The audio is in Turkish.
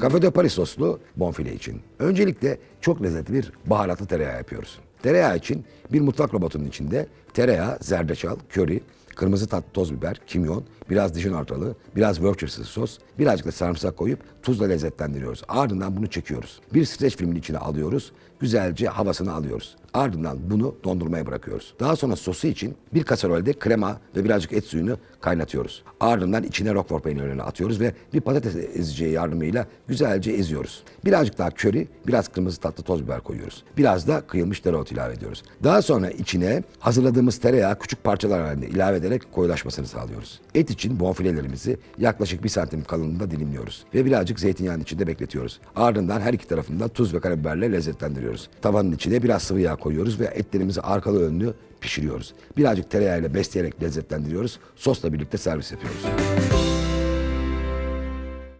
Cafe de Paris soslu bonfile için. Öncelikle çok lezzetli bir baharatlı tereyağı yapıyoruz. Tereyağı için bir mutfak robotunun içinde tereyağı, zerdeçal, köri, kırmızı tatlı toz biber, kimyon, biraz dijin artalı, biraz Worcestershire sos, birazcık da sarımsak koyup tuzla lezzetlendiriyoruz. Ardından bunu çekiyoruz. Bir streç filmin içine alıyoruz. Güzelce havasını alıyoruz. Ardından bunu dondurmaya bırakıyoruz. Daha sonra sosu için bir kaserolde krema ve birazcık et suyunu kaynatıyoruz. Ardından içine roquefort peynirini atıyoruz ve bir patates eziciği yardımıyla güzelce eziyoruz. Birazcık daha köri, biraz kırmızı tatlı toz biber koyuyoruz. Biraz da kıyılmış dereotu ilave ediyoruz. Daha sonra içine hazırladığımız tereyağı küçük parçalar halinde ilave ederek koyulaşmasını sağlıyoruz. Et için bonfilelerimizi yaklaşık bir santim kalınlığında dilimliyoruz ve birazcık zeytinyağının içinde bekletiyoruz. Ardından her iki tarafında tuz ve karabiberle lezzetlendiriyoruz. Tavanın içine biraz sıvı yağ koyuyoruz ve etlerimizi arkalı önlü pişiriyoruz. Birazcık tereyağıyla besleyerek lezzetlendiriyoruz. Sosla birlikte servis yapıyoruz.